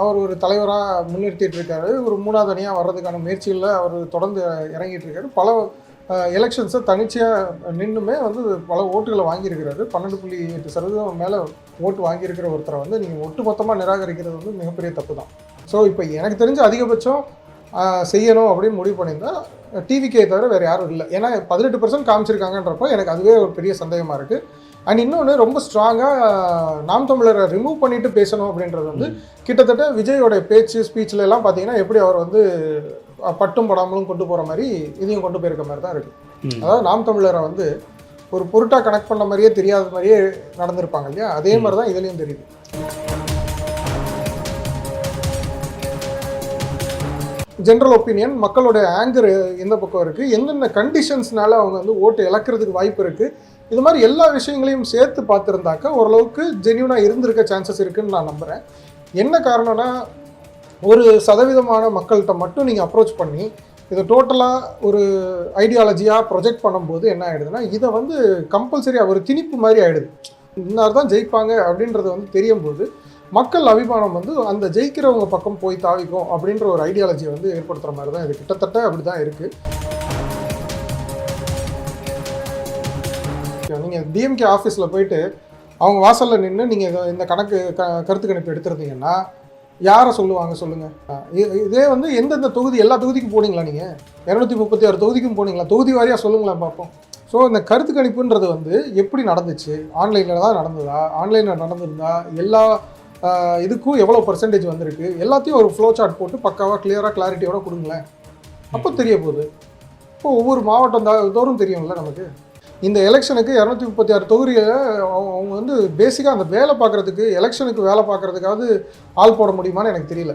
அவர் ஒரு தலைவராக முன்னிறுத்திட்டு இருக்காரு ஒரு மூணாவது அணியாக வர்றதுக்கான முயற்சிகளில் அவர் தொடர்ந்து இறங்கிட்டு இருக்காரு பல எலெக்ஷன்ஸை தனிச்சையாக நின்றுமே வந்து பல ஓட்டுகளை வாங்கியிருக்கிறாரு. பன்னெண்டு புள்ளி எட்டு சதவீதம் மேலே ஓட்டு வாங்கியிருக்கிற ஒருத்தரை வந்து நீங்கள் ஒட்டுமொத்தமாக நிராகரிக்கிறது வந்து மிகப்பெரிய தப்பு தான் ஸோ இப்போ எனக்கு தெரிஞ்ச அதிகபட்சம் செய்யணும் அப்படின்னு முடிவு பண்ணியிருந்தா டிவிக்கே தவிர வேறு யாரும் இல்லை. ஏன்னா பதினெட்டு பர்சன்ட் காமிச்சிருக்காங்கன்றப்போ எனக்கு அதுவே ஒரு பெரிய சந்தேகமாக இருக்குது அண்ட் இன்னொன்று ரொம்ப ஸ்ட்ராங்காக நாம் தமிழரை ரிமூவ் பண்ணிட்டு பேசணும் அப்படின்றது வந்து கிட்டத்தட்ட விஜயோட பேச்சு ஸ்பீச்சில் எல்லாம் பார்த்தீங்கன்னா எப்படி அவர் வந்து பட்டும் படாமலும் கொண்டு போகிற மாதிரி இதையும் கொண்டு போயிருக்க மாதிரி தான் இருக்குது. அதாவது நாம் தமிழரை வந்து ஒரு பொருட்டாக கனெக்ட் பண்ண மாதிரியே தெரியாத மாதிரியே நடந்திருப்பாங்க இல்லையா? அதே மாதிரி தான் இதுலேயும் தெரியுது. ஜென்ரல் ஒப்பீனியன் மக்களோட ஆங்கர் எந்த பக்கம் இருக்குது எந்தெந்த கண்டிஷன்ஸ்னால அவங்க வந்து ஓட்டு இழக்கிறதுக்கு வாய்ப்பு இருக்குது இது மாதிரி எல்லா விஷயங்களையும் சேர்த்து பார்த்துருந்தாக்கா ஓரளவுக்கு ஜென்யூனாக இருந்திருக்க சான்சஸ் இருக்குதுன்னு நான் நம்புகிறேன் என்ன காரணம்னா ஒரு சதவீதமான மக்கள்கிட்ட மட்டும் நீங்கள் அப்ரோச் பண்ணி இதை டோட்டலாக ஒரு ஐடியாலஜியாக ப்ரொஜெக்ட் பண்ணும்போது என்ன ஆகிடுதுன்னா இதை வந்து கம்பல்சரியாக ஒரு திணிப்பு மாதிரி ஆகிடுது இன்னார் தான் ஜெயிப்பாங்க அப்படின்றது வந்து தெரியும் போது மக்கள் அபிமானம் வந்து அந்த ஜெயிக்கிறவங்க பக்கம் போய் தாவிக்கும் அப்படின்ற ஒரு ஐடியாலஜியை வந்து ஏற்படுத்துகிற மாதிரி தான் இது. கிட்டத்தட்ட அப்படி தான் இருக்குது நீங்கள் டிஎம்கே ஆஃபீஸில் போயிட்டு அவங்க வாசலில் நின்று நீங்கள் இந்த கணக்கு க கருத்து கணிப்பு எடுத்திருந்தீங்கன்னா யாரை சொல்லுவாங்க சொல்லுங்கள் இதே வந்து எந்தெந்த தொகுதி எல்லா தொகுதிக்கும் போனீங்களா நீங்கள் இரநூத்தி முப்பத்தி ஆறு தொகுதிக்கும் போனீங்களா? தொகுதி வாரியாக சொல்லுங்களேன் பார்ப்போம். ஸோ இந்த கருத்து கணிப்புன்றது வந்து எப்படி நடந்துச்சு? ஆன்லைனில் தான் நடந்ததா? ஆன்லைனில் நடந்திருந்தா எல்லா இதுக்கும் எவ்வளோ பர்சன்டேஜ் வந்திருக்கு? எல்லாத்தையும் ஒரு ஃப்ளோ சார்ட் போட்டு பக்காவாக கிளியராக கிளாரிட்டியோட கொடுங்களேன். அப்போ தெரிய போகுது. இப்போ ஒவ்வொரு மாவட்டம் தா தோறும் தெரியும்ல நமக்கு? இந்த எலெக்ஷனுக்கு இரநூத்தி முப்பத்தி ஆறு தொகுதியில் அவங்க அவங்க வந்து பேசிக்காக அந்த வேலை பார்க்குறதுக்கு எலெக்ஷனுக்கு வேலை பார்க்குறதுக்காவது ஆள் போட முடியுமான்னு எனக்கு தெரியல.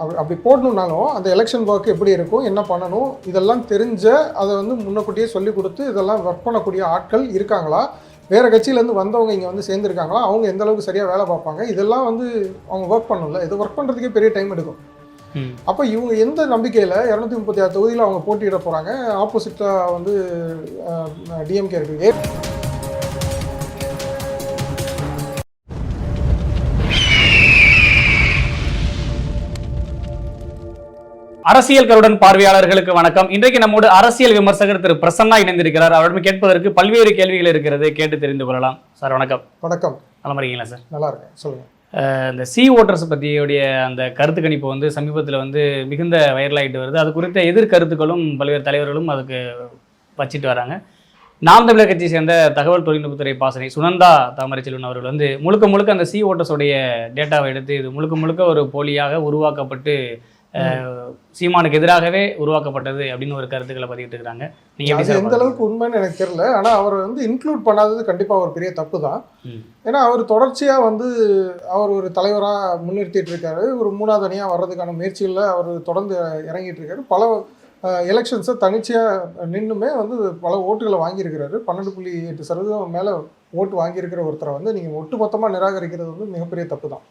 அப்படி அப்படி போடணுன்னாலும் அந்த எலெக்ஷன் ஒர்க் எப்படி இருக்கும் என்ன பண்ணணும் இதெல்லாம் தெரிஞ்ச அதை வந்து முன்னக்கூட்டியே சொல்லி கொடுத்து இதெல்லாம் ஒர்க் பண்ணக்கூடிய ஆட்கள் இருக்காங்களா? வேறு கட்சியிலேருந்து வந்தவங்க இங்கே வந்து சேர்ந்துருக்காங்களா? அவங்க எந்த அளவுக்கு சரியாக வேலை பார்ப்பாங்க? இதெல்லாம் வந்து அவங்க ஒர்க் பண்ணணும்ல. இது ஒர்க் பண்ணுறதுக்கே பெரிய டைம் எடுக்கும். அப்போ இவங்க எந்த நம்பிக்கையில் இரநூத்தி முப்பத்தி ஆறு தொகுதியில் அவங்க போட்டியிட போகிறாங்க ஆப்போசிட்டாக வந்து டிஎம்கே இருக்கு. ஏ- அரசியல் கருடன் பார்வையாளர்களுக்கு வணக்கம். இன்றைக்கு நம்மோடு அரசியல் விமர்சகர் திரு பிரசன்னா இணைந்திருக்கிறார். அவரிடம் கேட்பதற்கு பல்வேறு கேள்விகள் இருக்கிறது கேட்டு தெரிந்து கொள்ளலாம். சார் வணக்கம். வணக்கம். நலமா இருக்கீங்களா சார்? நல்லா இருக்கேன். சொல்லுங்கள் இந்த சி ஓட்டர்ஸ் பற்றியுடைய அந்த கருத்து கணிப்பு வந்து சமீபத்தில் வந்து மிகுந்த வைரலாகிட்டு வருது. அது குறித்த எதிர் கருத்துக்களும் பல்வேறு தலைவர்களும் அதுக்கு வச்சிட்டு வராங்க. நாம் தமிழர் கட்சியை சேர்ந்த தகவல் தொழில்நுட்பத்துறை பாசனை சுனந்தா தாமரைச்செல்வன் அவர்கள் வந்து முழுக்க முழுக்க அந்த சி ஓட்டர்ஸோடைய டேட்டாவை எடுத்து இது முழுக்க முழுக்க ஒரு போலியாக உருவாக்கப்பட்டு சீமானுக்கு எதிராகவே உருவாக்கப்பட்டது அப்படின்னு ஒரு கருத்துக்களை பதிவிட்டு இருக்கிறாங்க நீங்க எந்த அளவுக்கு உண்மைன்னு எனக்கு தெரியல. ஆனால் அவர் வந்து இன்க்ளூட் பண்ணாதது கண்டிப்பாக ஒரு பெரிய தப்பு தான். ஏன்னா அவர் தொடர்ச்சியாக வந்து அவர் ஒரு தலைவராக முன்னிறுத்திட்டு இருக்காரு. ஒரு மூணாவது அணியாக வர்றதுக்கான முயற்சிகளில் அவர் தொடர்ந்து இறங்கிட்டு இருக்காரு. பல எலெக்ஷன்ஸை தனிச்சையாக நின்றுமே வந்து பல ஓட்டுகளை வாங்கியிருக்கிறாரு. பன்னெண்டு புள்ளி எட்டு சதவீதம் மேலே ஓட்டு வாங்கியிருக்கிற ஒருத்தரை வந்து நீங்கள் ஒட்டுமொத்தமாக நிராகரிக்கிறது வந்து மிகப்பெரிய தப்பு தான்.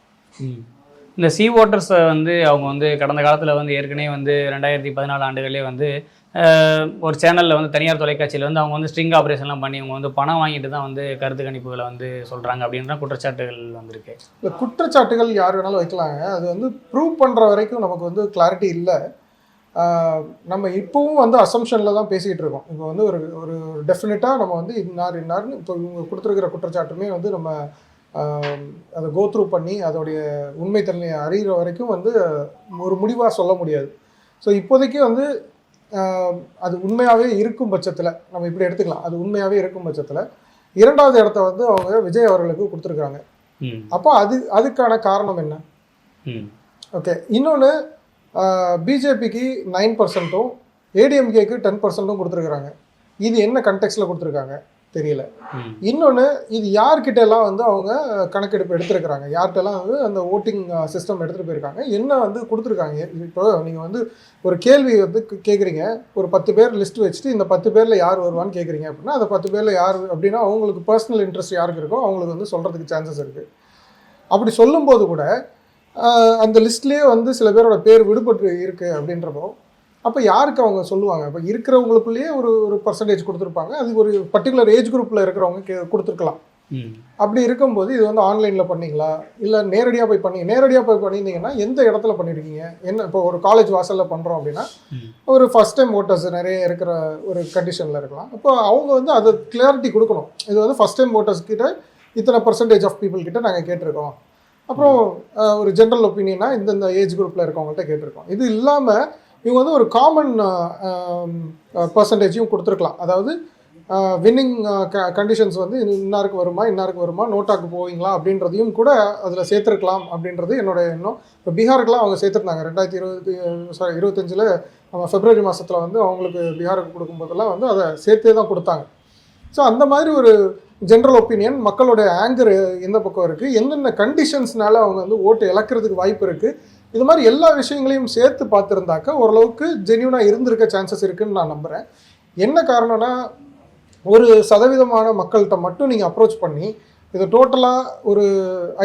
இந்த சி ஓட்டர்ஸை வந்து அவங்க வந்து கடந்த காலத்தில் வந்து ஏற்கனவே வந்து ரெண்டாயிரத்தி பதினாலு ஆண்டுகளே வந்து ஒரு சேனலில் வந்து தனியார் தொலைக்காட்சியில் வந்து அவங்க வந்து ஸ்ட்ரிங் ஆப்ரேஷன்லாம் பண்ணி அவங்க வந்து பணம் வாங்கிட்டு தான் வந்து கருத்து கணிப்புகளை வந்து சொல்கிறாங்க அப்படின்ற குற்றச்சாட்டுகள் வந்திருக்கு. இந்த குற்றச்சாட்டுகள் யார் வேணாலும் வைக்கலாங்க. அது வந்து ப்ரூவ் பண்ணுற வரைக்கும் நமக்கு வந்து கிளாரிட்டி இல்லை. நம்ம இப்போவும் வந்து அசம்ஷனில் தான் பேசிகிட்டு இருக்கோம். இப்போ வந்து ஒரு ஒரு டெஃபினட்டாக நம்ம வந்து இன்னார் இன்னார்னு இப்போ இவங்க கொடுத்துருக்கிற குற்றச்சாட்டுமே வந்து நம்ம அதை கோத்ரூ பண்ணி அதோடைய உண்மைத்தன்மையை அறிகிற வரைக்கும் வந்து ஒரு முடிவாக சொல்ல முடியாது. ஸோ இப்போதைக்கு வந்து அது உண்மையாகவே இருக்கும் பட்சத்தில் நம்ம இப்படி எடுத்துக்கலாம். அது உண்மையாகவே இருக்கும் பட்சத்தில் இரண்டாவது இடத்த வந்து அவங்க விஜய் அவர்களுக்கு கொடுத்துருக்காங்க அப்போ அது அதுக்கான காரணம் என்ன? ஓகே இன்னொன்று பிஜேபிக்கு நைன் பர்சன்ட்டும் ஏடிஎம்கேக்கு டென் பர்சன்ட்டும் கொடுத்துருக்குறாங்க. இது என்ன கண்டெக்ஸ்டில் கொடுத்துருக்காங்க? தெரியல. இன்னொன்று இது யார்கிட்ட எல்லாம் வந்து அவங்க கணக்கெடுப்பு எடுத்திருக்கிறாங்க? யார்கிட்டலாம் வந்து அந்த ஓட்டிங் சிஸ்டம் எடுத்துகிட்டு போயிருக்காங்க? என்ன வந்து கொடுத்துருக்காங்க? இப்போ நீங்கள் வந்து ஒரு கேள்வி வந்து கேட்குறீங்க ஒரு பத்து பேர் லிஸ்ட் வச்சுட்டு இந்த பத்து பேரில் யார் வருவான்னு கேட்குறீங்க அப்படின்னா அந்த பத்து பேரில் யார் அப்படின்னா அவங்களுக்கு பர்சனல் இன்ட்ரெஸ்ட் யாருக்கு இருக்கோ அவங்களுக்கு வந்து சொல்கிறதுக்கு சான்சஸ் இருக்குது அப்படி சொல்லும்போது கூட அந்த லிஸ்ட்லேயே வந்து சில பேரோட பேர் விடுபட்டு இருக்குது அப்படின்றப்போ அப்போ யாருக்கு அவங்க சொல்லுவாங்க? இப்போ இருக்கிறவங்களுக்குள்ளேயே ஒரு ஒரு பர்சன்டேஜ் கொடுத்துருப்பாங்க. அது ஒரு பர்டிகுலர் ஏஜ் குரூப்பில் இருக்கிறவங்க கே கொடுத்துருக்கலாம். அப்படி இருக்கும்போது இது வந்து ஆன்லைனில் பண்ணீங்களா? இல்லை நேரடியாக போய் பண்ணி நேரடியாக போய் பண்ணியிருந்தீங்கன்னா எந்த இடத்துல பண்ணியிருக்கீங்க என்ன இப்போ ஒரு காலேஜ் வாசலில் பண்ணுறோம் அப்படின்னா. ஒரு ஃபஸ்ட் டைம் ஓட்டர்ஸ் நிறைய இருக்கிற ஒரு கண்டிஷனில் இருக்கலாம். அப்போ அவங்க வந்து அதை கிளாரிட்டி கொடுக்கணும். இது வந்து ஃபஸ்ட் டைம் ஓட்டர்ஸ் கிட்ட இத்தனை பர்சன்டேஜ் ஆஃப் பீப்புள் கிட்ட நாங்கள் கேட்டிருக்கோம். அப்புறம் ஒரு ஜென்ரல் ஒப்பீனியனா இந்தந்த ஏஜ் குரூப்பில் இருக்கவங்கள்ட்ட கேட்டிருக்கோம். இது இல்லாமல் இவங்க வந்து ஒரு காமன் பர்சன்டேஜையும் கொடுத்துருக்கலாம். அதாவது வின்னிங் கண்டிஷன்ஸ் வந்து இன்னாருக்கு வருமா இன்னாருக்கு வருமா நோட்டாக்கு போவீங்களா அப்படின்றதையும் கூட அதில் சேர்த்துருக்கலாம் அப்படின்றது என்னோட எண்ணம். இப்போ பீகாருக்கெலாம் அவங்க சேர்த்துருந்தாங்க. ரெண்டாயிரத்தி இருபத்தி சாரி இருபத்தஞ்சில் நம்ம பிப்ரவரி மாதத்தில் வந்து அவங்களுக்கு பீகாருக்கு கொடுக்கும்போதெல்லாம் வந்து அதை சேர்த்தே தான் கொடுத்தாங்க. ஸோ அந்த மாதிரி ஒரு ஜென்ரல் ஒப்பீனியன் மக்களோட ஆங்கர் எந்த பக்கம் இருக்குது என்னென்ன கண்டிஷன்ஸ்னால அவங்க வந்து ஓட்டு இழக்கிறதுக்கு வாய்ப்பு இருக்குது இது மாதிரி எல்லா விஷயங்களையும் சேர்த்து பார்த்துருந்தாக்க ஓரளவுக்கு ஜென்யூனாக இருந்திருக்க சான்சஸ் இருக்குன்னு நான் நம்புகிறேன் என்ன காரணம்னா ஒரு சதவீதமான மக்கள்கிட்ட மட்டும் நீங்கள் அப்ரோச் பண்ணி இதை டோட்டலாக ஒரு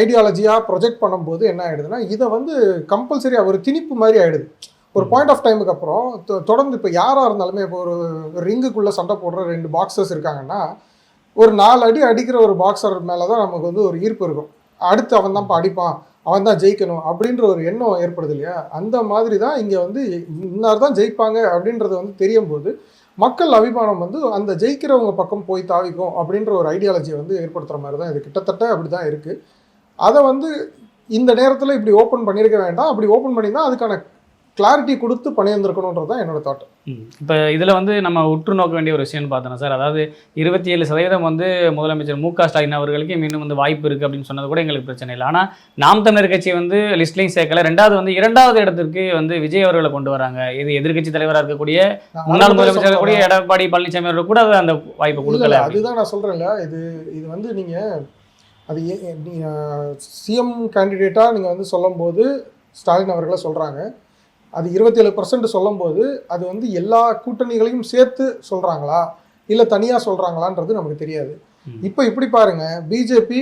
ஐடியாலஜியாக ப்ரொஜெக்ட் பண்ணும்போது என்ன ஆகிடுதுன்னா இதை வந்து கம்பல்சரியாக ஒரு திணிப்பு மாதிரி ஆகிடுது ஒரு பாயிண்ட் ஆஃப் டைமுக்கு அப்புறம் தொ- தொடர்ந்து இப்போ யாராக இருந்தாலுமே இப்போ ஒரு ரிங்குக்குள்ளே சண்டை போடுற ரெண்டு பாக்ஸர்ஸ் இருக்காங்கன்னா ஒரு நாலு அடி அடிக்கிற ஒரு பாக்ஸர் மேலே தான் நமக்கு வந்து ஒரு ஈர்ப்பு இருக்கும். அடுத்து அவன் தான் அடிப்பான். அவன் தான் ஜெயிக்கணும் அப்படின்ற ஒரு எண்ணம் ஏற்படுது இல்லையா? அந்த மாதிரி தான் இங்கே வந்து இன்னார் தான் ஜெயிப்பாங்க அப்படின்றது வந்து தெரியும் போது மக்கள் அபிமானம் வந்து அந்த ஜெயிக்கிறவங்க பக்கம் போய் தாவிக்கும் அப்படின்ற ஒரு ஐடியாலஜியை வந்து ஏற்படுத்துகிற மாதிரி தான் இது. கிட்டத்தட்ட அப்படி தான் இருக்குது அதை வந்து இந்த நேரத்தில் இப்படி ஓப்பன் பண்ணியிருக்க வேண்டாம். அப்படி ஓப்பன் பண்ணியிருந்தா அதுக்கான கிளாரிட்டி கொடுத்து பண்ணியிருந்திருக்கணுன்றது தான் என்னோட தாட் இப்போ இதில் வந்து நம்ம உற்று நோக்க வேண்டிய ஒரு விஷயம்னு பார்த்தோன்னா சார் அதாவது இருபத்தி ஏழு சதவீதம் வந்து முதலமைச்சர் மு க ஸ்டாலின் அவர்களுக்கு மீண்டும் வந்து வாய்ப்பு இருக்குது அப்படின்னு சொன்னது கூட எங்களுக்கு பிரச்சனை இல்லை. ஆனால் நாம் தமிழர் கட்சி வந்து லிஸ்ட்லையும் சேர்க்கல. ரெண்டாவது வந்து இரண்டாவது இடத்திற்கு வந்து விஜய் அவர்களை கொண்டு வராங்க. இது எதிர்க்கட்சி தலைவராக இருக்கக்கூடிய முன்னாள் முதலமைச்சர் இருக்கக்கூடிய எடப்பாடி பழனிசாமி அவர்கள் கூட அந்த வாய்ப்பை கொடுக்கல அதுதான் நான் சொல்கிறேன்ல இது இது வந்து நீங்கள் அது சிஎம் கேண்டிடேட்டாக நீங்கள் வந்து சொல்லும்போது ஸ்டாலின் அவர்களை சொல்கிறாங்க அது இருபத்தேழு பர்சன்ட் சொல்லும்போது அது வந்து எல்லா கூட்டணிகளையும் சேர்த்து சொல்கிறாங்களா இல்லை தனியாக சொல்கிறாங்களான்றது நமக்கு தெரியாது. இப்போ இப்படி பாருங்க பிஜேபி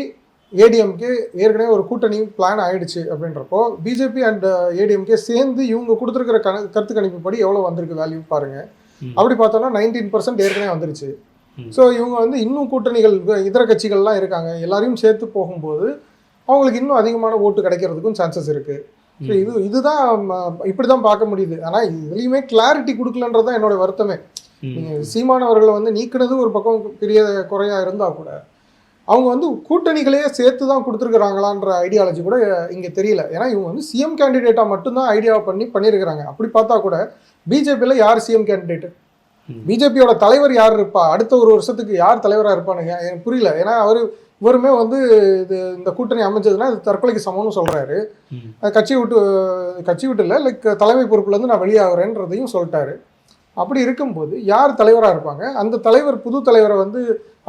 ஏடிஎம்கே ஏற்கனவே ஒரு கூட்டணி பிளான் ஆயிடுச்சு அப்படின்றப்போ பிஜேபி அண்ட் ஏடிஎம்கே சேர்ந்து இவங்க கொடுத்துருக்கிற கண கருத்து கணிப்புப்படி எவ்வளோ வந்திருக்கு வேல்யூ பாருங்க ம். அப்படி பார்த்தோம்னா நைன்டீன் பர்சன்ட் ஏற்கனவே வந்துருச்சு. ஸோ இவங்க வந்து இன்னும் கூட்டணிகள் இதர கட்சிகள்லாம் இருக்காங்க எல்லாரையும் சேர்த்து போகும்போது அவங்களுக்கு இன்னும் அதிகமான ஓட்டு கிடைக்கிறதுக்கும் சான்சஸ் இருக்கு ஸோ இது இதுதான் இப்படி தான் பார்க்க முடியுது. ஆனால் இதுலேயுமே கிளாரிட்டி கொடுக்கலன்றது தான் என்னோட வருத்தமே. நீங்கள் சீமானவர்களை வந்து நீக்கினது ஒரு பக்கம் பெரிய குறையா இருந்தா கூட அவங்க வந்து கூட்டணிகளையே சேர்த்து தான் கொடுத்துருக்குறாங்களான்ற ஐடியாலஜி கூட இங்கே தெரியல. ஏன்னா இவங்க வந்து சிஎம் கேண்டிடேட்டாக மட்டும்தான் ஐடியா பண்ணி பண்ணியிருக்கிறாங்க. அப்படி பார்த்தா கூட பிஜேபியில் யார் சிஎம் கேண்டிடேட் ம். பிஜேபியோட தலைவர் யார் இருப்பா? அடுத்த ஒரு வருஷத்துக்கு யார் தலைவராக இருப்பான்னு ஏன் எனக்கு புரியல. ஏன்னா அவர் இவருமே வந்து இது இந்த கூட்டணி அமைஞ்சதுன்னா இது தற்கொலைக்கு சமம்னு சொல்கிறாரு. கட்சி விட்டு கட்சி விட்டு இல்லை லைக் தலைமை பொறுப்புலேருந்து நான் வெளியாகிறேன்றதையும் சொல்லிட்டாரு. அப்படி இருக்கும்போது யார் தலைவராக இருப்பாங்க? அந்த தலைவர் புது தலைவரை வந்து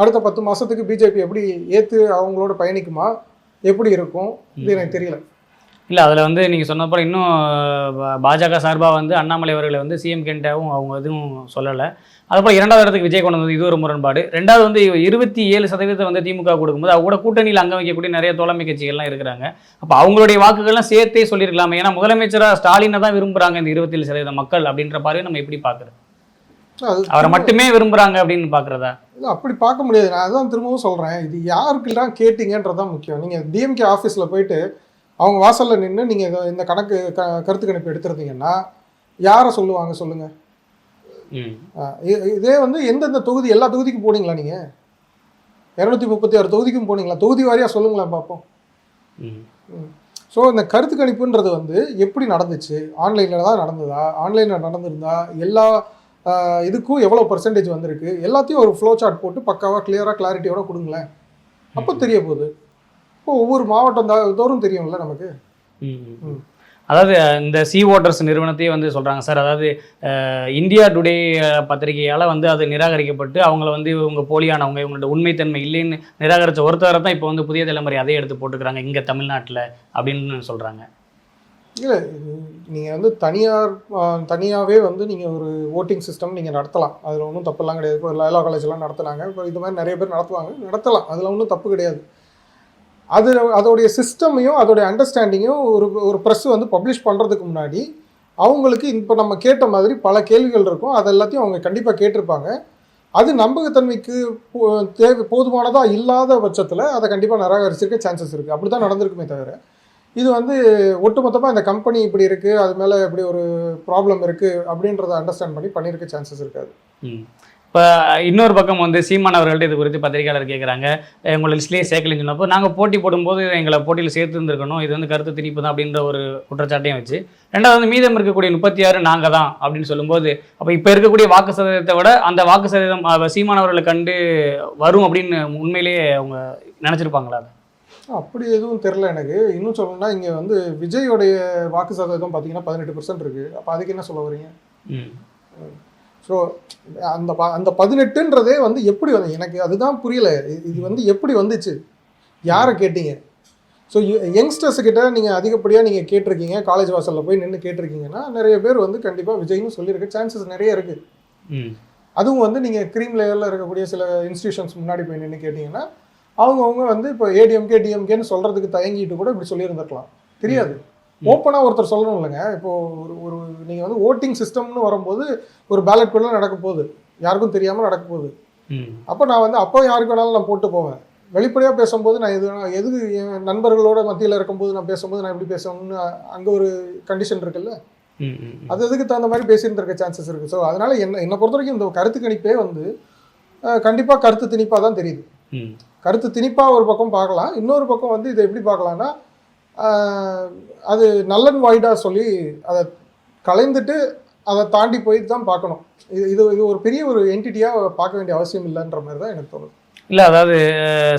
அடுத்த பத்து மாதத்துக்கு பிஜேபி எப்படி ஏற்று அவங்களோட பயணிக்குமா? எப்படி இருக்கும்? இது எனக்கு தெரியல. இல்லை அதில் வந்து நீங்கள் சொன்ன போல இன்னும் பாஜக சார்பாக வந்து அண்ணாமலை அவர்களை வந்து சிஎம் கேண்டாவும் அவங்க எதுவும் சொல்லலை. அதுபோல் இரண்டாவது இடத்துக்கு விஜய் கொண்டு வந்தது இது ஒரு முரண்பாடு. ரெண்டாவது வந்து இருபத்தி ஏழு சதவீதத்தை வந்து திமுக கொடுக்கும்போது அவங்க கூட கூட்டணியில் அங்க வைக்கக்கூடிய நிறைய தோழமை கட்சிகள்லாம் இருக்கிறாங்க. அப்போ அவங்களுடைய வாக்குகள்லாம் சேர்த்தே சொல்லியிருக்கலாமே. ஏன்னா முதலமைச்சராக ஸ்டாலினை தான் விரும்புகிறாங்க இந்த இருபத்தேழு சதவீத மக்கள் அப்படின்ற பார்வையை நம்ம எப்படி பார்க்குறது? அவரை மட்டுமே விரும்புகிறாங்க அப்படின்னு பார்க்குறதா? இல்ல, அப்படி பார்க்க முடியாது. நான் அதான் திரும்பவும் சொல்கிறேன் இது யாருக்கெல்லாம் கேட்டிங்கன்றது தான் முக்கியம். நீங்கள் டிஎம்கே ஆஃபீஸில் போயிட்டு அவங்க வாசலில் நின்று நீங்கள் இந்த கணக்கு க கருத்து கணிப்பு எடுத்திருந்தீங்கன்னா யாரை சொல்லுவாங்க சொல்லுங்கள் இதே வந்து எந்தெந்த தொகுதி எல்லா தொகுதிக்கும் போனீங்களா நீங்கள் இரநூத்தி முப்பத்தி ஆறு தொகுதிக்கும் போனீங்களா? தொகுதி வாரியாக சொல்லுங்களேன் பார்ப்போம் ம். ஸோ இந்த கருத்து கணிப்புன்றது வந்து எப்படி நடந்துச்சு? ஆன்லைனில் தான் நடந்ததா? ஆன்லைனில் நடந்திருந்தா எல்லா இதுக்கும் எவ்வளோ பர்சன்டேஜ் வந்திருக்கு? எல்லாத்தையும் ஒரு ஃப்ளோ சார்ட் போட்டு பக்காவாக கிளியராக கிளாரிட்டியோட கொடுங்களேன். அப்போ தெரிய போகுது. இப்போ ஒவ்வொரு மாவட்டம் தோறும் தெரியும்ல நமக்கு? ம். அதாவது இந்த சி ஓட்டர்ஸ் நிறுவனத்தையே வந்து சொல்கிறாங்க சார். அதாவது இந்தியா டுடே பத்திரிகையால் வந்து அது நிராகரிக்கப்பட்டு அவங்கள வந்து இவங்க போலியானவங்க இவங்களோட உண்மைத்தன்மை இல்லைன்னு நிராகரித்த ஒருத்தவரை தான் இப்போ வந்து புதிய தலைமுறை அதே எடுத்து போட்டுக்கிறாங்க இங்கே தமிழ்நாட்டில் அப்படின்னு சொல்கிறாங்க இல்லை நீங்கள் வந்து தனியார் தனியாகவே வந்து நீங்கள் ஒரு ஓட்டிங் சிஸ்டம் நீங்கள் நடத்தலாம். அதில் ஒன்றும் தப்பெல்லாம் கிடையாது. இப்போ லைலா காலேஜ்லாம் நடத்துனாங்க. இப்போ இது மாதிரி நிறைய பேர் நடத்துவாங்க. நடத்தலாம். அதில் ஒன்றும் தப்பு கிடையாது. அது அதோடைய சிஸ்டமையும் அதோடைய அண்டர்ஸ்டாண்டிங்கும் ஒரு ஒரு ப்ரெஸ் வந்து பப்ளிஷ் பண்ணுறதுக்கு முன்னாடி அவங்களுக்கு இப்போ நம்ம கேட்ட மாதிரி பல கேள்விகள் இருக்கும். அது எல்லாத்தையும் அவங்க கண்டிப்பாக கேட்டிருப்பாங்க. அது நம்பகத்தன்மைக்கு போ- தேவை போதுமானதாக இல்லாத பட்சத்தில் அதை கண்டிப்பாக நிராகரிச்சிருக்க சான்சஸ் இருக்குது அப்படி தான் நடந்திருக்குமே தவிர இது வந்து ஒட்டுமொத்தமாக இந்த கம்பெனி இப்படி இருக்குது அது மேலே இப்படி ஒரு ப்ராப்ளம் இருக்குது அப்படின்றத அண்டர்ஸ்டாண்ட் பண்ணி பண்ணியிருக்க சான்சஸ் இருக்காது. இப்போ இன்னொரு பக்கம் வந்து சீமான் அவர்கள்ட்ட இது குறித்து பத்திரிகையாளர் கேட்குறாங்க உங்களை லிஸ்ட்லேயே சேர்க்கலன்னு சொன்னப்போ நாங்கள் போட்டி போடும்போது எங்களை போட்டியில் சேர்த்து இருந்திருக்கணும் இது வந்து கருத்து திணிப்பு தான் அப்படின்ற ஒரு குற்றச்சாட்டையும் வச்சு ரெண்டாவது வந்து மீதம் இருக்கக்கூடிய முப்பத்தி ஆறு நாங்கள் தான் அப்படின்னு சொல்லும்போது அப்போ இப்போ இருக்கக்கூடிய வாக்கு சதவீதத்தை விட அந்த வாக்கு சதவீதம் அவ சீமான் அவர்களை கண்டு வரும் அப்படின்னு உண்மையிலேயே அவங்க நினச்சிருப்பாங்களா அப்படி எதுவும் தெரில எனக்கு. இன்னும் சொல்லணும்னா இங்கே வந்து விஜயோடைய வாக்கு சதவீதம் பார்த்தீங்கன்னா பதினெட்டு பர்சன்ட் இருக்குது அப்போ அதுக்கு என்ன சொல்ல வரீங்க? ஸோ அந்த ப- அந்த பதினெட்டுன்றதே வந்து எப்படி வந்து எனக்கு அதுதான் புரியல. இது- வந்து எப்படி வந்துச்சு? யாரை கேட்டீங்க? ஸோ யங்ஸ்டர்ஸ் கிட்ட நீங்கள் அதிகப்படியாக நீங்கள் கேட்டிருக்கீங்க காலேஜ் வாசலில் போய் நின்று கேட்டிருக்கீங்கன்னா நிறைய பேர் வந்து கண்டிப்பாக விஜய்னு சொல்லியிருக்க சான்சஸ் நிறைய இருக்குது அதுவும் வந்து நீங்கள் க்ரீம் லேயரில் இருக்கக்கூடிய சில இன்ஸ்டியூஷன்ஸ் முன்னாடி போய் நின்று கேட்டிங்கன்னா அவங்கவுங்க வந்து இப்போ ஏடிஎம்கே டிஎம்கேன்னு சொல்கிறதுக்கு தயங்கிட்டு கூட இப்படி சொல்லியிருந்திருக்கலாம். தெரியாது. ஓப்பனாக ஒருத்தர் சொல்லணும் இல்லைங்க. இப்போ ஒரு ஒரு நீங்கள் வந்து ஓட்டிங் சிஸ்டம்னு வரும்போது ஒரு பேலட் பேடில் நடக்க போகுது. யாருக்கும் தெரியாமல் நடக்க போகுது. அப்போ நான் வந்து அப்போ யாருக்கு வேணாலும் நான் போட்டு போவேன். வெளிப்படையாக பேசும்போது நான் எது வேணா- எது என் நண்பர்களோட மத்தியில் இருக்கும்போது நான் பேசும்போது நான் எப்படி பேசணும்னு அங்கே ஒரு கண்டிஷன் இருக்குல்ல? அது அதுக்கு தகுந்த மாதிரி பேசியிருந்திருக்க சான்சஸ் இருக்குது ஸோ அதனால என்ன என்னை பொறுத்த வரைக்கும் இந்த கருத்து கணிப்பே வந்து கண்டிப்பாக கருத்து திணிப்பாக தான் தெரியுது கருத்து திணிப்பாக ஒரு பக்கம் பார்க்கலாம். இன்னொரு பக்கம் வந்து இதை எப்படி பார்க்கலாம்னா அது நல்லன் வாய்டாக சொல்லி அதை கலைந்துட்டு அதை தாண்டி போய் தான் பார்க்கணும். இது இது இது ஒரு பெரிய ஒரு என்டிட்டியாக பார்க்க வேண்டிய அவசியம் இல்லைன்ற மாதிரி தான் எனக்கு தோணுது. இல்லை அதாவது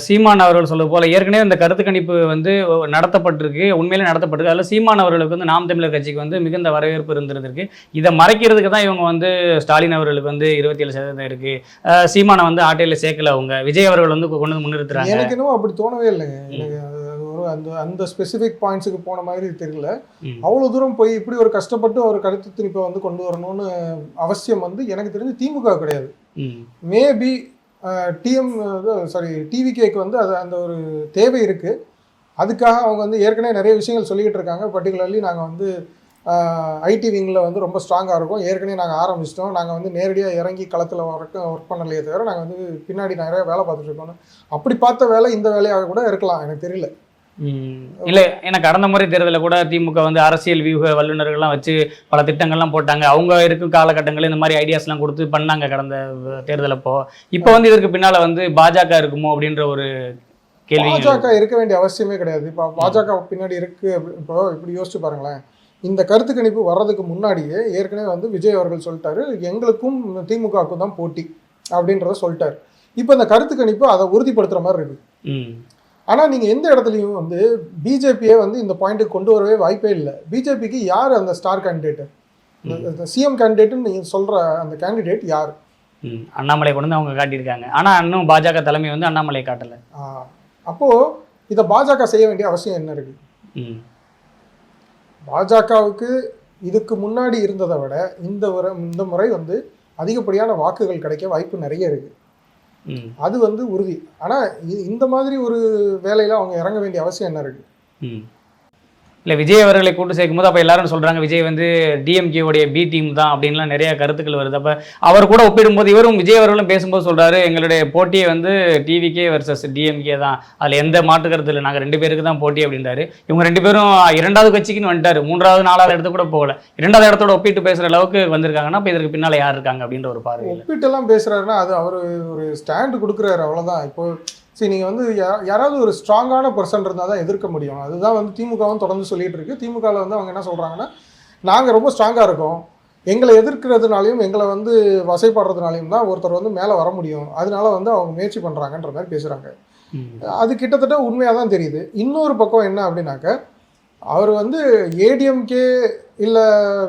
சீமான் அவர்கள் சொல்வது போல ஏற்கனவே இந்த கருத்து கணிப்பு வந்து நடத்தப்பட்டிருக்கு உண்மையிலே நடத்தப்பட்டிருக்கு. அதில் சீமான் அவர்களுக்கு வந்து நாம் தமிழர் கட்சிக்கு வந்து மிகுந்த வரவேற்பு இருந்திருக்கு இதை மறைக்கிறதுக்கு தான் இவங்க வந்து ஸ்டாலின் அவர்களுக்கு வந்து இருபத்தி ஏழு சதவீதம் இருக்கு. அஹ், சீமானை வந்து ஆட்டையில் சேர்க்கல அவங்க. விஜய் அவர்கள் வந்து கொண்டு வந்து முன்னிறுத்துறாங்க. எனக்கு என்னவோ அப்படி தோணவே இல்லைங்க. எனக்கு அந்த அந்த ஸ்பெசிஃபிக் பாயிண்ட்ஸுக்கு போன மாதிரி தெரியல. அவ்வளோ தூரம் போய் இப்படி ஒரு கஷ்டப்பட்டு ஒரு கருத்து திணிப்பை வந்து கொண்டு வரணும்னு அவசியம் வந்து எனக்கு தெரிஞ்சு திமுக கிடையாது. மேபி டிஎம் சாரி டிவிகேக்கு வந்து அது அந்த ஒரு தேவை இருக்குது அதுக்காக அவங்க வந்து ஏற்கனவே நிறைய விஷயங்கள் சொல்லிக்கிட்டு இருக்காங்க. பர்டிகுலர்லி நாங்கள் வந்து ஐடி விங்கில் வந்து ரொம்ப ஸ்ட்ராங்காக இருக்கும். ஏற்கனவே நாங்கள் ஆரம்பிச்சிட்டோம். நாங்கள் வந்து நேரடியாக இறங்கி களத்தில் ஒர்க் ஒர்க் பண்ணலையே தவிர நாங்கள் வந்து பின்னாடி நிறைய வேலை பார்த்துட்டு இருக்கோம் அப்படி பார்த்த வேலை இந்த வேலையாக கூட இருக்கலாம். எனக்கு தெரியல. இல்ல எனக்கு கடந்த முறை தேர்தலில் கூட திமுக வந்து அரசியல் வியூக வல்லுநர்கள்லாம் வச்சு பல திட்டங்கள்லாம் போட்டாங்க. அவங்க இருக்கும் காலகட்டங்களில் இந்த மாதிரி ஐடியாஸ்லாம் கொடுத்து பண்ணாங்க கடந்த தேர்தல் அப்போ. இப்போ வந்து இதற்கு பின்னால வந்து பாஜக இருக்குமோ அப்படின்ற ஒரு கேள்வி பாஜக இருக்க வேண்டிய அவசியமே கிடையாது. இப்போ பாஜக பின்னாடி இருக்கு இப்போ இப்படி யோசிச்சு பாருங்களேன். இந்த கருத்து கணிப்பு வர்றதுக்கு முன்னாடியே ஏற்கனவே வந்து விஜய் அவர்கள் சொல்லிட்டாரு எங்களுக்கும் திமுகவுக்கும் தான் போட்டி அப்படின்றத சொல்லிட்டாரு. இப்போ இந்த கருத்து கணிப்பு அதை உறுதிப்படுத்துற மாதிரி இருக்கு. ஆனால் நீங்கள் எந்த இடத்துலையும் வந்து பிஜேபியை வந்து இந்த பாயிண்ட்டுக்கு கொண்டு வரவே வாய்ப்பே இல்லை. பிஜேபிக்கு யார் அந்த ஸ்டார் கேண்டிடேட்டு சிஎம் கேண்டிடேட்னு நீங்கள் சொல்கிற அந்த கேண்டிடேட் யார்? அண்ணாமலை கொண்டு வந்து அவங்க காட்டியிருக்காங்க. ஆனா இன்னும் பாஜக தலைமை வந்து அண்ணாமலை காட்டல. ஆஹ், அப்போ இதை பாஜக செய்ய வேண்டிய அவசியம் என்ன இருக்கு? ம். பாஜகவுக்கு இதுக்கு முன்னாடி இருந்ததை விட இந்த முறை இந்த முறை வந்து அதிகப்படியான வாக்குகள் கிடைக்க வாய்ப்பு நிறைய இருக்கு. ம் அது வந்து உறுதி. ஆனால் இந்த மாதிரி ஒரு வேலையில அவங்க இறங்க வேண்டிய அவசியம் என்ன இருக்கு? ம். இல்லை விஜய் அவர்களை கூட்டு சேர்க்கும்போது அப்போ எல்லாரும் சொல்கிறாங்க விஜய் வந்து டிஎம்கே உடைய பி டீம் தான் அப்படின்லாம் நிறைய கருத்துக்கள் வருது. அப்போ அவர் கூட ஒப்பிடும்போது இவரும் விஜய் அவர்களும் பேசும்போது சொல்கிறாரு எங்களுடைய போட்டியை வந்து டிவிகே வர்சஸ் டிஎம்கே தான். அதில் எந்த மாற்று கருத்து இல்லை. நாங்கள் ரெண்டு பேருக்கு தான் போட்டி அப்படின்றாரு. இவங்க ரெண்டு பேரும் இரண்டாவது கட்சிக்குன்னு வந்துட்டாரு. மூன்றாவது நாலாவது இடத்து கூட போகல. இரண்டாவது இடத்தோட ஒப்பிட்டு பேசுகிற அளவுக்கு வந்திருக்காங்கன்னா இப்போ இதற்கு பின்னால் யார் இருக்காங்க அப்படின்ற ஒரு பார்வை ஒப்பிட்டுலாம் பேசுறாருன்னா அது அவர் ஒரு ஸ்டாண்டு கொடுக்குறாரு அவ்வளவுதான். இப்போ சரி நீங்கள் வந்து யாராவது ஒரு ஸ்ட்ராங்கான பர்சன் இருந்தால் தான் எதிர்க்க முடியும். அதுதான் வந்து திமுகவும் தொடர்ந்து சொல்லிட்டு இருக்கு. திமுகவில் வந்து அவங்க என்ன சொல்கிறாங்கன்னா நாங்கள் ரொம்ப ஸ்ட்ராங்காக இருக்கோம். எங்களை எதிர்க்கிறதுனாலையும் எங்களை வந்து வசைப்படுறதுனாலையும் தான் ஒருத்தர் வந்து மேலே வர முடியும். அதனால வந்து அவங்க முயற்சி பண்ணுறாங்கன்ற மாதிரி பேசுகிறாங்க அது கிட்டத்தட்ட உண்மையாக தான் தெரியுது. இன்னொரு பக்கம் என்ன அப்படின்னாக்க அவர் வந்து ஏடிஎம்கே இல்லை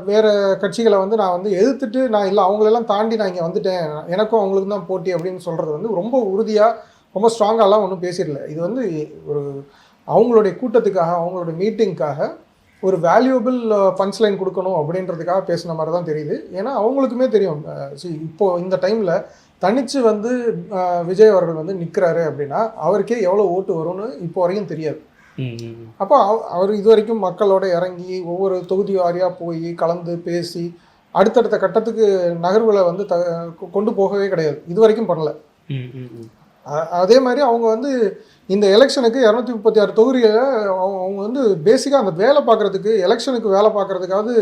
வேறு கட்சிகளை வந்து நான் வந்து எதிர்த்துட்டு நான் இல்லை அவங்களெல்லாம் தாண்டி நான் இங்கே வந்துட்டேன். எனக்கும் அவங்களுக்கும் தான் போட்டி அப்படின்னு சொல்கிறது வந்து ரொம்ப உறுதியாக ரொம்ப ஸ்ட்ராங்காலாம் ஒன்றும் பேசிடல. இது வந்து ஒரு அவங்களுடைய கூட்டத்துக்காக அவங்களுடைய மீட்டிங்க்காக ஒரு வேல்யூபிள் பஞ்ச் லைன் கொடுக்கணும் அப்படின்றதுக்காக பேசின மாதிரி தான் தெரியுது. ஏன்னா அவங்களுக்குமே தெரியும். அஹ் see, இப்போ இந்த டைமில் தனிச்சு வந்து விஜய் அவர்கள் வந்து நிற்கிறாரு அப்படின்னா அவருக்கே எவ்வளோ ஓட்டு வரும்னு இப்போ வரைக்கும் தெரியாது. அப்போ அவ- அவர் இது வரைக்கும் மக்களோட இறங்கி ஒவ்வொரு தொகுதி வாரியாக போய் கலந்து பேசி அடுத்தடுத்த கட்டத்துக்கு நகர்வுகளை வந்து த கொண்டு போகவே கிடையாது. இது வரைக்கும் பண்ணல அதே மாதிரி அவங்க வந்து இந்த எலெக்ஷனுக்கு இரநூத்தி முப்பத்தி ஆறு தொகுதியில் அவங்க அவங்க வந்து பேசிக்காக அந்த வேலை பார்க்குறதுக்கு எலெக்ஷனுக்கு வேலை பார்க்குறதுக்காவது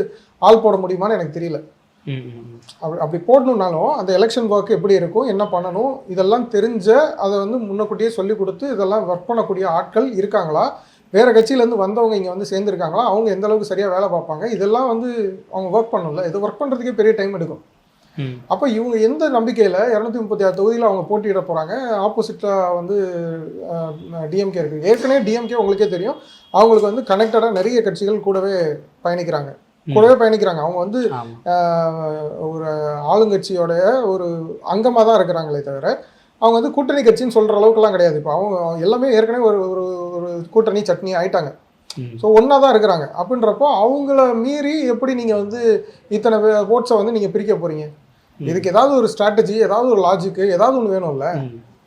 ஆள் போட முடியுமான்னு எனக்கு தெரியல. அப்படி அப்படி போடணுன்னாலும் அந்த எலெக்ஷன் ஒர்க் எப்படி இருக்கும் என்ன பண்ணணும் இதெல்லாம் தெரிஞ்ச அதை வந்து முன்னக்கூட்டியே சொல்லி கொடுத்து இதெல்லாம் ஒர்க் பண்ணக்கூடிய ஆட்கள் இருக்காங்களா? வேற கட்சியிலேருந்து வந்தவங்க இங்கே வந்து சேர்ந்துருக்காங்களா? அவங்க எந்த அளவுக்கு சரியாக வேலை பார்ப்பாங்க? இதெல்லாம் வந்து அவங்க ஒர்க் பண்ணல இது ஒர்க் பண்ணுறதுக்கே பெரிய டைம் எடுக்கும். அப்போ இவங்க எந்த நம்பிக்கையில் இரநூத்தி முப்பத்தி ஆறு தொகுதியில் அவங்க போட்டியிட போகிறாங்க ஆப்போசிட்டாக வந்து டிஎம்கே இருக்குது ஏற்கனவே டிஎம்கே உங்களுக்கே தெரியும். அவங்களுக்கு வந்து கனெக்டடாக நிறைய கட்சிகள் கூடவே பயணிக்கிறாங்க. கூடவே பயணிக்கிறாங்க. அவங்க வந்து ஒரு ஆளுங்கட்சியோட ஒரு அங்கமாக தான் இருக்கிறாங்களே தவிர அவங்க வந்து கூட்டணி கட்சின்னு சொல்கிற அளவுக்குலாம் கிடையாது. இப்போ அவங்க எல்லாமே ஏற்கனவே ஒரு ஒரு ஒரு கூட்டணி சட்னி ஆயிட்டாங்க. ஸோ ஒன்றா தான் இருக்கிறாங்க. அப்படின்றப்போ அவங்கள மீறி எப்படி நீங்கள் வந்து இத்தனை ஓட்ஸை வந்து நீங்கள் பிரிக்க போகிறீங்க இதுக்கு ஏதாவது ஒரு ஸ்ட்ராட்டஜி ஏதாவது ஒரு லாஜிக்கு ஏதாவது ஒன்று வேணும்ல.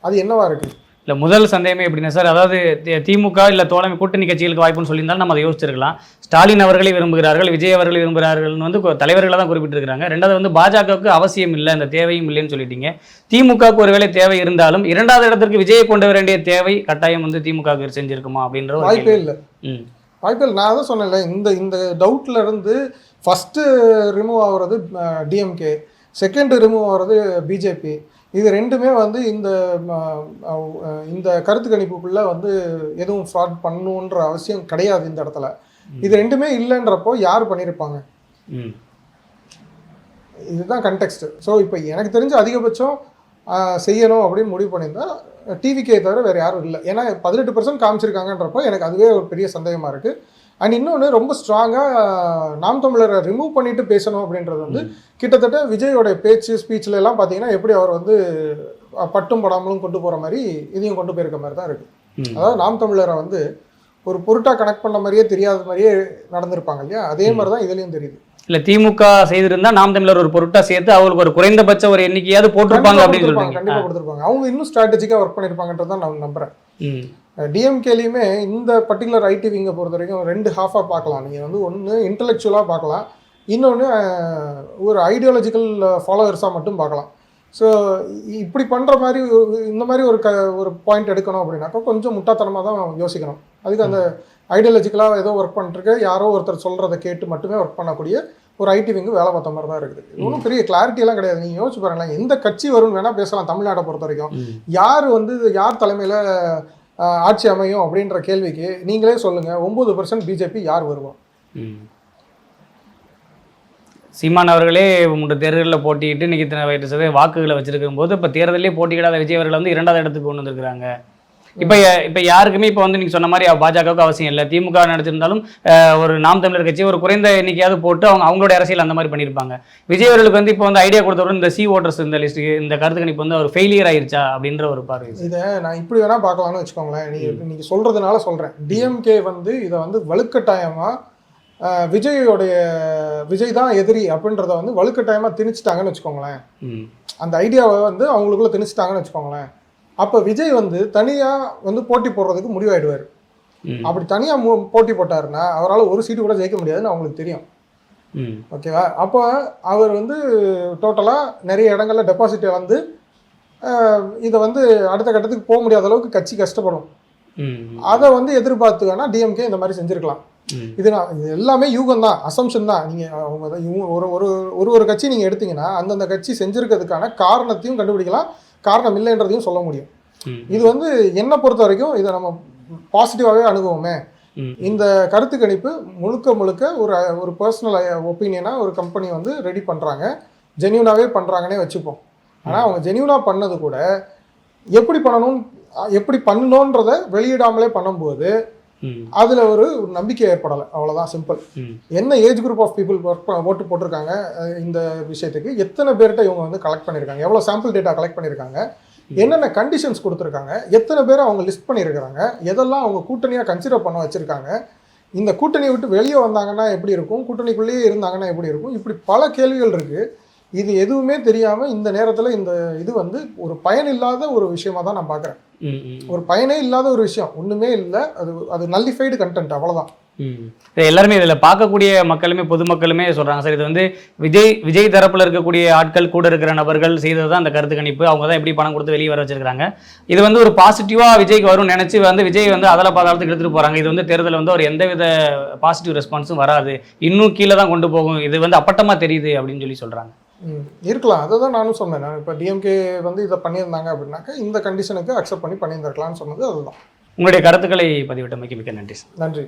அது என்னவா இருக்கு? இல்ல முதல் சந்தேகமே எப்படின்னா சார் அதாவது திமுக இல்ல தோழமை கூட்டணி கட்சிகளுக்கு வாய்ப்புன்னு சொல்லியிருந்தாலும் நம்ம அதை யோசிச்சிருக்கலாம். ஸ்டாலின் அவர்களை விரும்புகிறார்கள் விஜய் அவர்கள் விரும்புகிறார்கள்னு வந்து கு- தலைவர்களை தான் குறிப்பிட்டிருக்காங்க ரெண்டாவது வந்து பாஜகவுக்கு அவசியம் இல்லை அந்த தேவையும் இல்லைன்னு சொல்லிட்டீங்க. திமுகவுக்கு ஒருவேளை தேவை இருந்தாலும் இரண்டாவது இடத்திற்கு விஜயை கொண்டு வர வேண்டிய தேவை கட்டாயம் வந்து திமுக செஞ்சிருக்குமா அப்படின்ற ஒரு வாய்ப்பே. இல்லை. ம். வாய்ப்பே இல்லை. நான் தான் சொன்னேன்ல இந்த இந்த டவுட்ல இருந்து ஃபஸ்ட்டு ரிமூவ் ஆகுறது டிஎம்கே செகண்ட் ரிமூவ் ஆகுறது பிஜேபி இது ரெண்டுமே வந்து இந்த இந்த கருத்து கணிப்புக்குள்ள வந்து எதுவும் ஃப்ராட் பண்ணணுன்ற அவசியம் கிடையாது இந்த இடத்துல. இது ரெண்டுமே இல்லைன்றப்போ யார் பண்ணியிருப்பாங்க? இதுதான் கண்டெக்ஸ்ட் ஸோ இப்போ எனக்கு தெரிஞ்ச அதிகபட்சம் செய்யணும் அப்படின்னு முடிவு பண்ணியிருந்தா டிவிக்கே தவிர வேறு யாரும் இல்லை. ஏன்னா பதினெட்டு பர்சன்ட் காமிச்சிருக்காங்கன்றப்போ எனக்கு அதுவே ஒரு பெரிய சந்தேகமாக இருக்குது அண்ட் இன்னொன்று ரொம்ப ஸ்ட்ராங்காக நாம் தமிழரை ரிமூவ் பண்ணிட்டு பேசணும் அப்படின்றது வந்து கிட்டத்தட்ட விஜயோட பேச்சு ஸ்பீச்சில் எல்லாம் பார்த்தீங்கன்னா எப்படி அவர் வந்து பட்டும் படாமலும் கொண்டு போகிற மாதிரி இதையும் கொண்டு போயிருக்க மாதிரி தான் இருக்குது. அதாவது நாம் தமிழரை வந்து ஒரு பொருட்டாக கனெக்ட் பண்ண மாதிரியே தெரியாத மாதிரியே நடந்திருப்பாங்க இல்லையா? அதே மாதிரி தான் இதுலேயும் தெரியுது. இல்ல திமுக செய்திருந்தா நாம் தமிழர் ஒரு பொருட்டா சேர்த்து அவங்களுக்கு ஒரு குறைந்தபட்ச ஒரு எண்ணிக்கையாவது போட்டிருப்பாங்க அப்படின்னு கொடுத்திருப்பாங்க, சொல்றீங்க. கண்டிப்பா கொடுத்துருப்பாங்க. அவங்க இன்னும் ஸ்ட்ராட்டஜிக்காக ஒர்க் பண்ணியிருப்பாங்கன்றது தான் நான் நம்புறேன். டிஎம்கேலையுமே இந்த பர்டிகுலர் ஐடி விங்கை பொறுத்த வரைக்கும் ரெண்டு ஹாஃபாக பார்க்கலாம். நீங்கள் வந்து ஒன்று இன்டலெக்சுவலாக பார்க்கலாம். இன்னொன்று ஒரு ஐடியாலஜிக்கல் ஃபாலோவர்ஸாக மட்டும் பார்க்கலாம். ஸோ இப்படி பண்ணுற மாதிரி ஒரு- இந்த மாதிரி ஒரு க ஒரு பாயிண்ட் எடுக்கணும் அப்படின்னாக்கா கொஞ்சம் முட்டாத்தனமாக தான் யோசிக்கணும். அதுக்கு அந்த ஐடியாலஜிக்கலாக ஏதோ ஒர்க் பண்ணிட்டுருக்கு. யாரோ ஒருத்தர் சொல்கிறத கேட்டு மட்டுமே ஒர்க் பண்ணக்கூடிய ஒரு ஐடி விங்கு வேலை பார்த்த மாதிரி தான் இருக்குது. இது ஒன்றும் பெரிய எல்லாம் கிடையாது. நீங்கள் யோசிச்சு பாருங்களேன் எந்த கட்சி வரும்னு வேணால் பேசலாம் தமிழ்நாட்டை பொறுத்த வரைக்கும். யார் வந்து யார் தலைமையில் ஆட்சி அமையும் அப்படின்ற கேள்விக்கு நீங்களே சொல்லுங்கள் ஒம்பது பர்சன்ட் பிஜேபி யார் வருவோம் சீமான் அவர்களே மூன்று தேர்தலில் போட்டியிட்டு இன்னைக்கு இத்தனை சதவீத வாக்குகளை வச்சிருக்கும் போது இப்போ தேர்தலே போட்டியிடாத விஜய் அவர்கள் வந்து இரண்டாவது இடத்துக்கு கொண்டு வந்திருக்கிறாங்க. இப்போ இப்போ யாருக்குமே இப்போ வந்து நீங்க சொன்ன மாதிரி பாஜகவுக்கு அவசியம் இல்லை. திமுக நடத்திருந்தாலும் ஒரு நாம் தமிழர் கட்சி ஒரு குறைந்த எண்ணிக்கையாவது போட்டு அவங்க அவங்களுடைய அரசியல் அந்த மாதிரி பண்ணியிருப்பாங்க. விஜய் அவர்களுக்கு வந்து இப்போ வந்து ஐடியா கொடுத்தவரும் இந்த சி ஓட்டர்ஸ் இந்த லிஸ்ட் இந்த கருத்து கணிப்பு வந்து அவர் ஃபெயிலியர் ஆயிருச்சா அப்படின்ற ஒரு பார்வை. இதை நான் இப்படி வேணால் பார்க்கலாம்னு வச்சுக்கோங்களேன். நீங்கள் நீங்கள் சொல்கிறதுனால சொல்கிறேன் டிஎம்கே வந்து இதை வந்து வலுக்கட்டாயமாக விஜயோடைய விஜய் தான் எதிரி அப்படின்றத வந்து வலுக்கட்டாயமாக திணிச்சிட்டாங்கன்னு வச்சுக்கோங்களேன். அந்த ஐடியாவை வந்து அவங்களுக்குள்ள திணிச்சிட்டாங்கன்னு வச்சுக்கோங்களேன். அப்போ விஜய் வந்து தனியாக வந்து போட்டி போடுறதுக்கு முடிவாயிடுவார். ம். அப்படி தனியாக போட்டி போட்டாருன்னா அவரால் ஒரு சீட்டு கூட ஜெயிக்க முடியாதுன்னு அவங்களுக்கு தெரியும். ம். ஓகேவா? அப்போ அவர் வந்து டோட்டலாக நிறைய இடங்கள்ல டெபாசிட் இழந்து ஆஹ், இதை வந்து அடுத்த கட்டத்துக்கு போக முடியாத அளவுக்கு கட்சி கஷ்டப்படும். ம் அதை வந்து எதிர்பார்த்து வேணா டிஎம்கே இந்த மாதிரி செஞ்சுருக்கலாம். ம். இது நான் இது எல்லாமே யூகம் தான் அசம்ஷன் தான். நீங்கள் அவங்க இவங்க ஒரு ஒரு ஒரு ஒரு கட்சி நீங்கள் எடுத்தீங்கன்னா அந்தந்த கட்சி செஞ்சுருக்கிறதுக்கான காரணத்தையும் கண்டுபிடிக்கலாம். காரணம் இல்லைன்றதையும் சொல்ல முடியும். இது வந்து என்னை பொறுத்த வரைக்கும் இதை நம்ம பாசிட்டிவாகவே அணுகுவோமே. இந்த கருத்து கணிப்பு முழுக்க முழுக்க ஒரு ஒரு பர்சனல் ஒப்பீனியனாக ஒரு கம்பெனி வந்து ரெடி பண்ணுறாங்க ஜென்யூனாகவே பண்ணுறாங்கன்னே வச்சுப்போம். ஆனால் அவங்க ஜென்யூனாக பண்ணது கூட எப்படி பண்ணணும் எப்படி பண்ணணுன்றத வெளியிடாமலே பண்ணும்போது அதில் ஒரு நம்பிக்கை ஏற்படலை. அவ்வளோதான் சிம்பிள் என்ன age group of people work ஓட்டு போட்டிருக்காங்க இந்த விஷயத்துக்கு? எத்தனை பேர்கிட்ட இவங்க வந்து கலெக்ட் பண்ணியிருக்காங்க எவ்வளோ சாம்பிள் டேட்டா கலெக்ட் பண்ணியிருக்காங்க என்னென்ன கண்டிஷன்ஸ் கொடுத்துருக்காங்க? எத்தனை பேர் அவங்க லிஸ்ட் பண்ணியிருக்கிறாங்க? எதெல்லாம் அவங்க கூட்டணியாக கன்சிடர் பண்ண வச்சுருக்காங்க? இந்த கூட்டணியை விட்டு வெளியே வந்தாங்கன்னா எப்படி இருக்கும்? கூட்டணிக்குள்ளேயே இருந்தாங்கன்னா எப்படி இருக்கும்? இப்படி பல கேள்விகள் இருக்குது இது எதுவுமே தெரியாமல் இந்த நேரத்தில் இந்த இது வந்து ஒரு பயன் இல்லாத ஒரு விஷயமா தான் நான் பார்க்குறேன் ஒரு பயனே இல்லாத ஒரு விஷயம். ஒன்றுமே இல்லை. அது அது நல்லிஃபைடு கண்டென்ட் அவ்வளோதான். இது எல்லாருமே இதில் பார்க்கக்கூடிய மக்களுமே பொதுமக்களுமே சொல்கிறாங்க சார் இது வந்து விஜய் விஜய் தரப்பில் இருக்கக்கூடிய ஆட்கள் கூட இருக்கிற நபர்கள் செய்தது தான் அந்த கருத்து கணிப்பு. அவங்க தான் எப்படி பணம் கொடுத்து வெளியே வர வச்சிருக்காங்க இது வந்து ஒரு பாசிட்டிவாக விஜய்க்கு வரும்னு நினச்சி வந்து விஜய் வந்து அதல பாதாளத்துக்கு எடுத்துகிட்டு போகிறாங்க இது வந்து தேர்தல் வந்து ஒரு எந்தவித பாசிட்டிவ் ரெஸ்பான்ஸும் வராது. இன்னும் கீழே தான் கொண்டு போகும். இது வந்து அப்பட்டமாக தெரியுது அப்படின்னு சொல்லி சொல்கிறாங்க இருக்கலாம். அதை தான் நானும் சொன்னேன். நான் இப்போ டிஎம்கே வந்து இதை பண்ணியிருந்தாங்க அப்படின்னாக்கா இந்த கண்டிஷனுக்கு அக்செப்ட் பண்ணி பண்ணியிருந்திருக்கலாம்னு சொன்னது அதுதான். உங்களுடைய கருத்துக்களை பதிவிட்டமைக்கு மிக்க நன்றி சார். நன்றி.